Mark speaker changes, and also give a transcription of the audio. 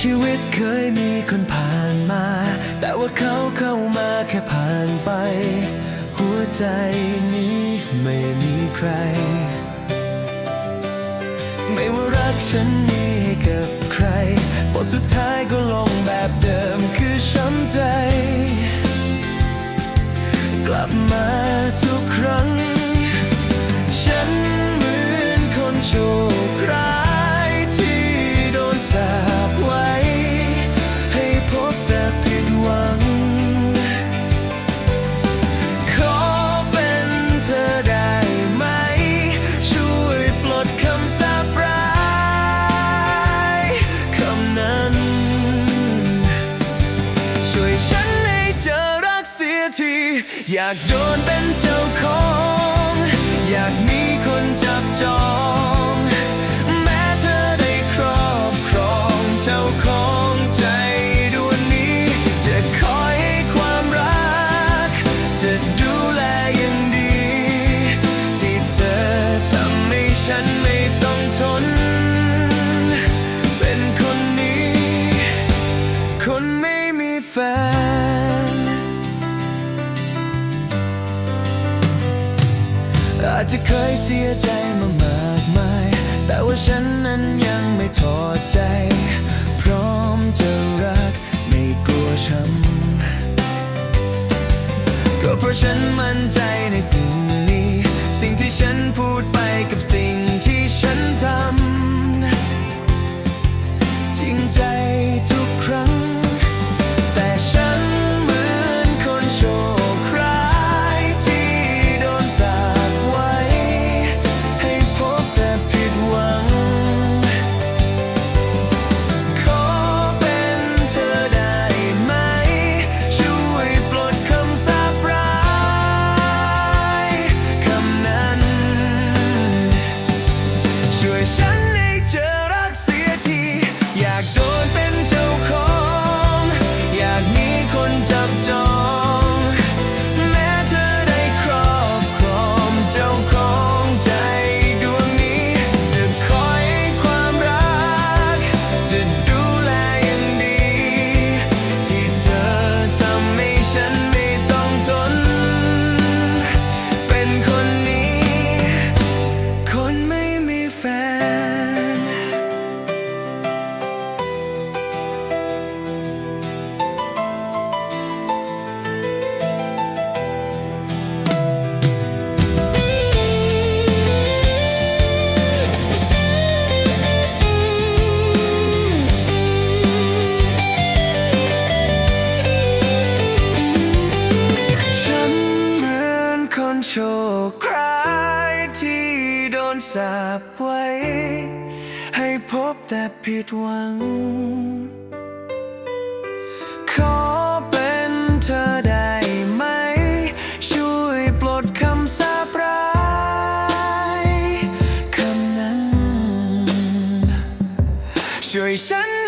Speaker 1: ชีวิตเคยมีคนผ่านมา แต่ว่าเขาเข้ามาแค่ผ่านไป หัวใจนี้ไม่มีใคร ไม่ว่ารักฉันมีให้กับใครบทสุดท้ายก็ลงแบบเดิมคือช้ำใจ กลับมาทุกครั้ง ฉันเหมือนคนโชค อยากโดนเป็นเจ้าของ อยากมีคนจับจอง จจะเคยเสียใจมามากมาย แต่ว่าฉันนั้นยังไม่ถอดใจ พร้อมจะรักไม่กลัวช้ำก็เพราะฉันมั่นใจในสิ่งนี้ สิ่งที่ฉันพูดไปกับสิ่ง สาบไว้ ให้พบแต่ผิดหวัง ขอเป็นเธอได้ไหม ช่วยปลดคำสาปร้ายคำนั้น ช่วยฉัน